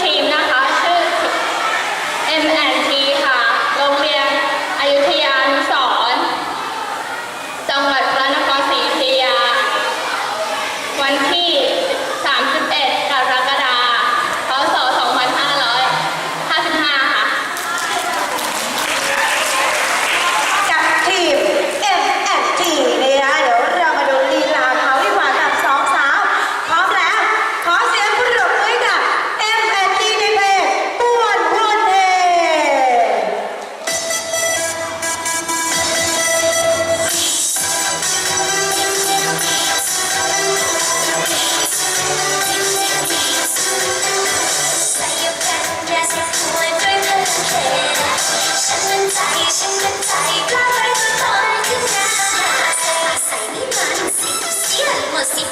ทีมนะคะ Thank you.